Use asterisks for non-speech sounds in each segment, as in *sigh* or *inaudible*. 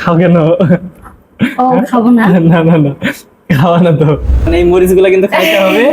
খাও কেন ও খাব না। না না না। খাওয়া না তো। মানে এই মরিচ কিন্তু খাইতে হবে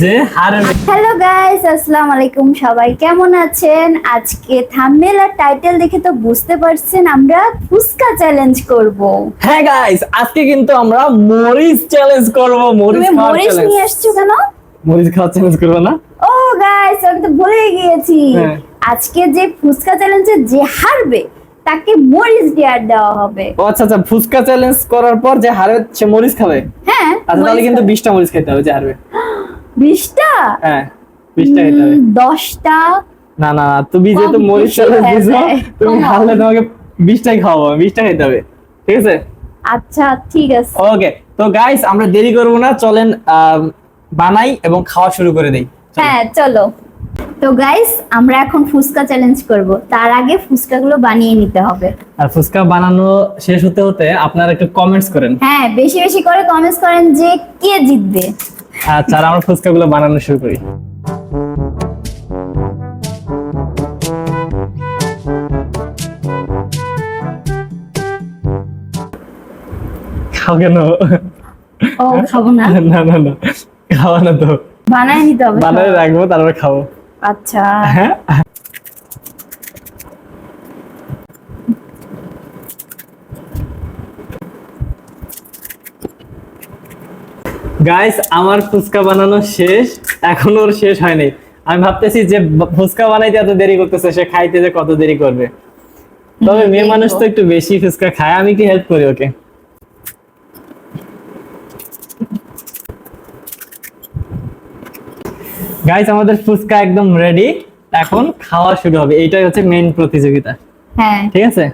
যে হারবে হ্যালো গাইস আসসালামু আলাইকুম সবাই। কেমন আছেন? আজকে থাম্বনেল আর টাইটেল দেখে তো বুঝতে পারছেন আমরা ফুসকা চ্যালেঞ্জ করব। হ্যাঁ গাইস আজকে কিন্তু আমরা মরিচ চ্যালেঞ্জ করব মরিচ মরিচ নিয়ে আসছো কেন? মরিচ খাওয়ার চ্যালেঞ্জ করব না? ও গাইস আমি তো ভুলে গিয়েছি। হ্যাঁ। আজকে যে ফুসকা চ্যালেঞ্জে যে হারবে তাকে মরিচ দেওয়ার দেওয়া হবে। ও আচ্ছা আচ্ছা ফুচকা চ্যালেঞ্জ করার পর যে হারবে সে মরিচ খাবে? হ্যাঁ আচ্ছা তাহলে কিন্তু খাবে। বিশটা মরিচ খেতে হবে যে হারবে বিশটা? হ্যাঁ বিশটা খেতে হবে। উম, দশটা? না না না, তুমি যেহেতু মরিচ চ্যালেঞ্জ দিছো তুমি। হারলে তোমাকে বিশটাই খাওয়াবো বিশটা খেতে হবে ঠিক আছে? আচ্ছা ঠিক আছে। ওকে তো গাইস আমরা দেরি করব না চলেন বানাই এবং খাওয়া শুরু করে দেই। হ্যাঁ চলো। তো গাইস আমরা এখন ফুচকা চ্যালেঞ্জ করব। তার আগে ফুচকাগুলো বানিয়ে নিতে হবে। আর ফুচকা বানানো শেষ হতে হতে আপনারা একটু কমেন্টস করেন। হ্যাঁ বেশি বেশি করে কমেন্টস করেন যে কে জিতবে। আচ্ছা আর আমরা ফুচকা গুলো বানানো শুরু করি। খাও কেন? ও খাব না। না না না। খাওয়া না তো। বানায় নিতে হবে বানায় রাখব তারপরে খাব। আচ্ছা। হ্যাঁ। গাইস আমার ফুচকা বানানো শেষ এখনও ওর শেষ হয়নি। আমি ভাবতেছি যে ফুচকা বানাইতে এত দেরি করতেছে সে খাইতে যে কত দেরি করবে। তবে মেয়ে মানুষ তো একটু বেশি ফুচকা খায় আমি কি হেল্প করি ওকে? গাইস আমাদের ফুচকা একদম রেডি এখন খাওয়া শুরু হবে। এইটাই হচ্ছে মেইন প্রতিযোগিতা। হ্যাঁ। ঠিক আছে?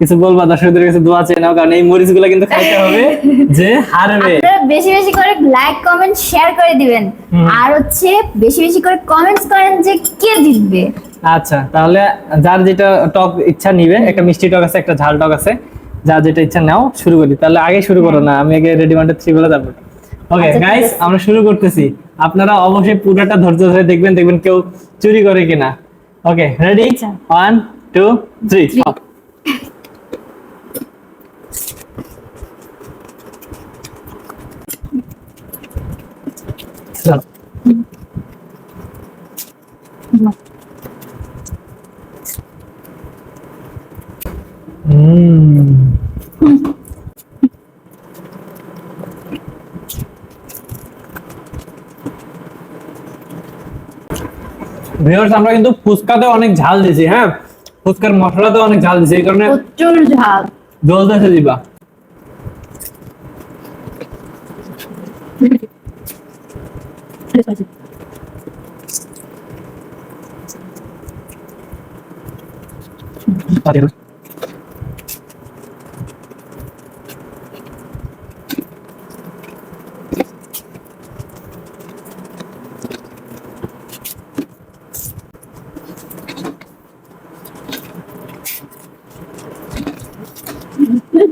কিছু বলবা দর্শকদের কাছে দোয়া চেয়ে নাও কারণ এই মরিচগুলা কিন্তু খাইতে হবে *laughs* যে হারবে। আপনারা বেশি বেশি করে লাইক কমেন্ট শেয়ার করে দিবেন। আর হচ্ছে বেশি বেশি করে কমেন্টস করেন যে কে জিতবে। আচ্ছা তাহলে যার যেটা টক ইচ্ছা নিবে একটা মিষ্টি টক আছে একটা ঝাল টক আছে যার যেটা ইচ্ছা নাও শুরু করি। তাহলে আগে শুরু করো না আমি আগে রেডি ওয়ান থ্রি বলে তারপর ওকে গাইস আমরা শুরু করতেছি। আপনারা অবশ্যই পুরোটা ধৈর্য ধরে দেখবেন দেখবেন কেউ চুরি করে কিনা। Okay ready. One two three hmm viewers আমরা কিন্তু ফুচকাতে অনেক ঝাল দিয়েছি হ্যাঁ? ফুচকার মশলাতে অনেক ঝাল দিয়েছি এই কারণে প্রচুর ঝাল। জলদি দিবা। *laughs* দুধ যাবে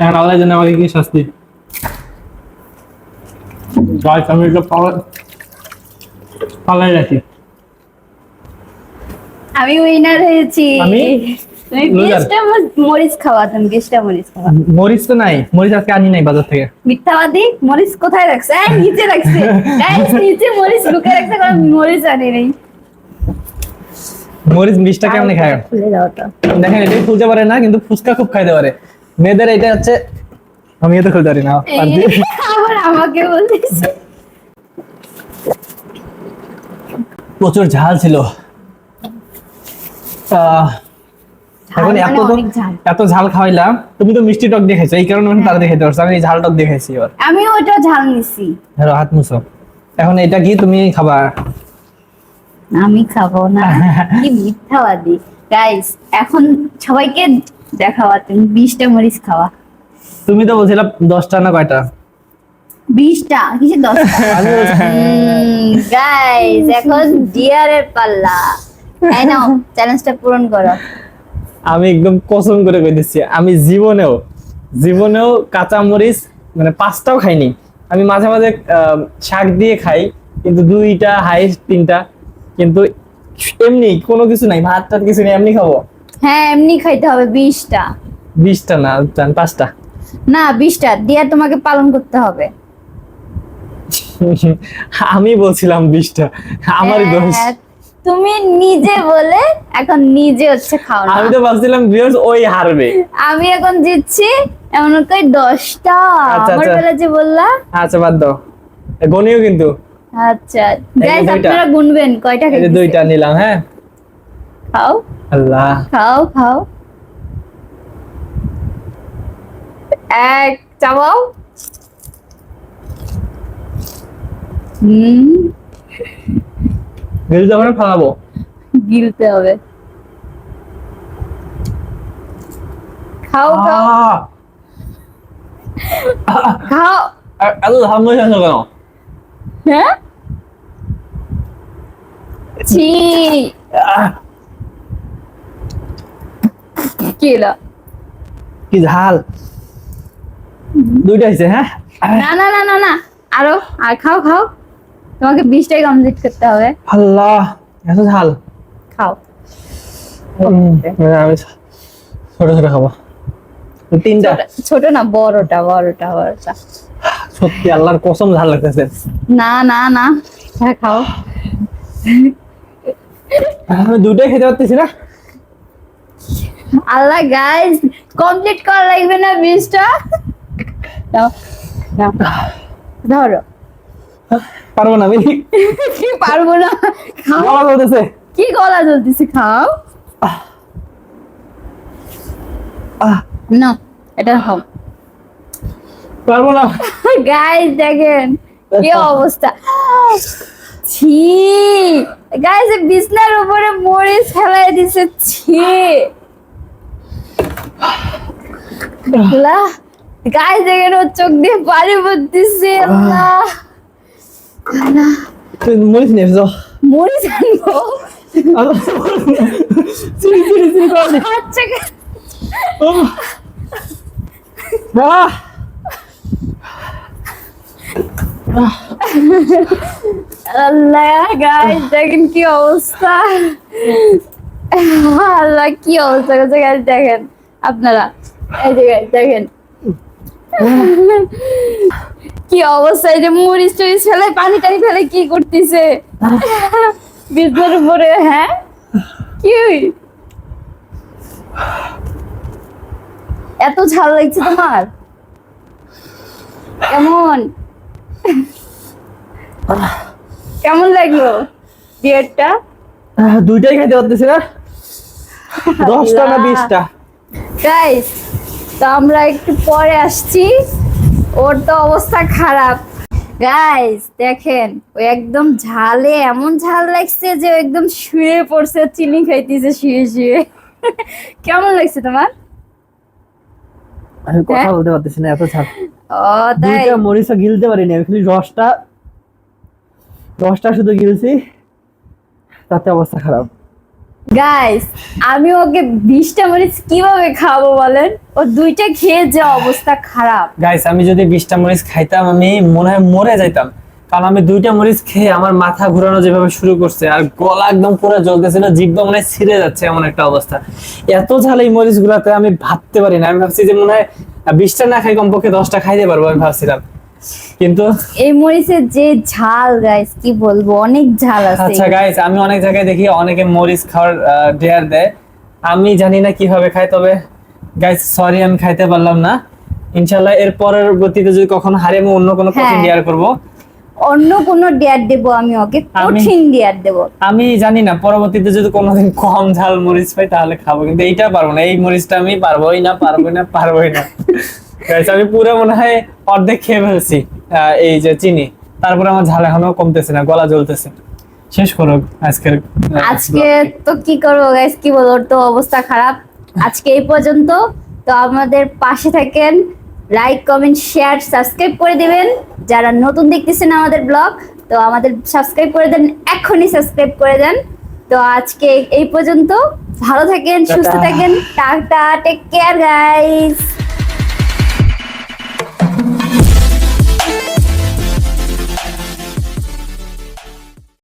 এখন আল্লাহ জানে আমাকে কি শাস্তি। গাছ আমি এটা পালাই রাখি। আমি উইনার হয়েছি। আমি? মরিচ খাওয়া তুমি মরিচ খাওয়া। মরিচ তো নাই। মরিচ আজকে আনি নাই বাজার থেকে। মিথ্যাবাদী? মরিচ কোথায় রাখছে? নিচে রাখছে। নিচে মরিচ লুকে রাখছে কারণ মরিচ আনি নেই। মরিচ মিষ্টা কেমনে খায়। দেখেন এটা খুলতে পারে না কিন্তু ফুচকা খুব খাইতে পারে। মেয়েদের এটা হচ্ছে আমি এটা খুলতে পারি না আবার আমাকে বলতেছে। প্রচুর ঝাল ছিল। এখন মানে এত তো-। এত ঝাল খাওয়াইলাম তুমি তো মিষ্টি টক দেখাইছো এই কারণে আমি তারা দেখাইতে পারছ আমি ঝাল টক দেখাইছি এবার। আমি ওটা ঝাল নিছি। ধরো হাত মুছো। এখন এটা কি তুমি খাবা? আমি খাব না। কি মিথ্যাবাদী। গাইস এখন সবাইকে তুমি বিশটা মরিচ খাওয়া। তুমি তো বলছিলাম দশটা না কয়টা? বিশটা কিসে দশটা? *laughs* গাইস এখন ডিয়ারের পাল্লা। তাই না চ্যালেঞ্জটা পূরণ করো। আমি একদম কসম করে কই দিচ্ছি আমি জীবনেও জীবনেও কাঁচা মরিচ মানে পাঁচটাও খাইনি। আমি মাঝে মাঝে শাক দিয়ে খাই কিন্তু দুইটা হাইস্ট তিনটা কিন্তু এমনি কোনো কিছু নাই ভাত টাত কিছু নেই এমনি খাব। হ্যাঁ এমনি খাইতে হবে বিশটা। বিশটা না জান পাঁচটা। না বিশটা দিয়া তোমাকে পালন করতে হবে। *laughs* আমি বলছিলাম বিশটা আমারই দোষ। হ্যাঁ, তুমি নিজে বলে এখন নিজে হচ্ছে খাও না আমি তো ভাবছিলাম ভিউয়ার্স ওই হারবে। আমি এখন জিতছি এমন করে দশটা। আচ্ছা, আমার আচ্ছা। বেলা যে বললা। আচ্ছা বাদ দাও। গনিও কিন্তু। আচ্ছা গাইস আপনারা গুনবেন কয়টা এই দুইটা নিলাম হ্যাঁ। খাও। আল্লাহ। খাও খাও। এক চাবাও। হুম। গেল যখন ফালাবো। গিলতে হবে। খাও খাও! খাও। ধাম বসে কেন? হ্যাঁ? ছি। আহ! কি হলো? কি ঝাল? দুইটা হয়েছে হ্যাঁ? না না না না না। আরও আর খাও খাও। তোমাকে বিশটাই কমপ্লিট করতে হবে। আল্লাহ এত ঝাল। খাও। আমি ছোট ছোট খাব। তিনটা। ছোট- না বড়টা বড়টা বড়টা। সত্যি আল্লাহর কসম ঝাল লাগতেছে। না না না। হ্যাঁ খাও। আমি দুইটাই খেতে পারতেছি না? আল্লাহ গাইস কমপ্লিট করা লাগবে না দাও ধরো। পারব না কি পারব না? গলা চলতেছে কি গলা জ্বলতেছে? খাও। না এটা খাও। পারব না। গাইস দেখেন কি অবস্থা। ছি। গাইস বিছনার উপরে মরিচ ফেলাই দিছে ছি। গাইস দেখেন ওর চোখ দিয়ে পানি পড়তেছে আল্লাহ। মরিস নিয়ে এসো মরিচ আনব চিনি, চিনি, চিনি, কর আচ্ছা আহ। আহ। আল্লাহ গাইস দেখেন কি অবস্থা। আল্লাহ কি অবস্থা। করছে গাইস দেখেন আপনারা। এই যে দেখেন। কি অবস্থা এই যে মরিচ টরিচ ফেলে পানি টানি ফেলে কি করতেছে? বিছনার উপরে হ্যাঁ? কি? এত ঝাল লাগছে তোমার? কেমন? কেমন লাগল বিয়েরটা? দুইটাই খাইতে পারতেছি না। দশটা না বিশটা? গাইস তো আমরা একটু পরে আসছি। ওর তো অবস্থা খারাপ। গাইস দেখেন ও একদম ঝালে এমন ঝাল লাগছে যে ও একদম শুয়ে পড়ছে চিনি খাইতেছে শুয়ে শুয়ে। *laughs* কেমন লাগছে তোমার? আমি কথা হ্যাঁ? বলতে পারতেছি না এত ঝাল। ও তাই। দুইটা মরিচা গিলতে পারিনি আমি খালি রসটা রসটা শুধু গিলছি তাতে অবস্থা খারাপ। গাইস আমি ওকে বিশটা মরিচ কীভাবে খাব বলেন? ও দুইটা খেয়ে যে অবস্থা খারাপ। গাইস আমি যদি বিশটা মরিচ খাইতাম, আমি মনে হয় মরে যাইতাম। কারণ আমি দুইটা মরিচ খেয়ে আমার মাথা ঘোরানো যেভাবে শুরু করছে, আর গলা একদম পুরো জ্বলতেছিল জিব্বা মনে হয় ছিঁড়ে যাচ্ছে এমন একটা অবস্থা। এত ঝাল এই মরিচ গুলাতে আমি ভাবতে পারি না। আমি ভাবছি যে মনে হয় বিশটা না খাই কমপক্ষে দশটা খাইতে পারব, আমি ভাবছিলাম। কিন্তু এই মরিচের যে ঝাল গাইস কি বলব? অনেক ঝাল আছে আচ্ছা গাইস আমি অনেক জায়গায় দেখি অনেকে মরিচ খাওয়ার ডেয়ার দেয়। আমি জানি না কীভাবে খাই তবে গাইস সরি আমি খাইতে পারলাম না। ইনশাল্লাহ এর পরবর্তীতে যদি কখনো হারে আমি অন্য কোনো কঠিন হ্যাঁ। ডেয়ার করব। অন্য কোনো ডেয়ার দেব আমি ওকে কঠিন ডেয়ার দেব। আমি জানি না পরবর্তীতে যদি কোনোদিন কম ঝাল মরিচ পাই তাহলে খাব। কিন্তু এইটা পারব না এই মরিচটা আমি পারবোই না পারবোই না পারবোই না। আমি পুরো মনে হয় অর্ধেক খেয়ে ফেলছি এই যে চিনি। তারপরে আমার ঝাল এখনও কমতেছে না গলা জ্বলতেছে। শেষ করো আজকের আজকে তো কি করব গাইস কি বলব তো অবস্থা খারাপ। আজকে এই পর্যন্ত তো আমাদের পাশে থাকেন লাইক কমেন্ট শেয়ার সাবস্ক্রাইব করে দিবেন। যারা নতুন দেখতেছেন আমাদের ব্লগ তো আমাদের সাবস্ক্রাইব করে দেন এখনই সাবস্ক্রাইব করে দেন। তো আজকে এই পর্যন্ত ভালো থাকেন সুস্থ থাকেন। Tata take care guys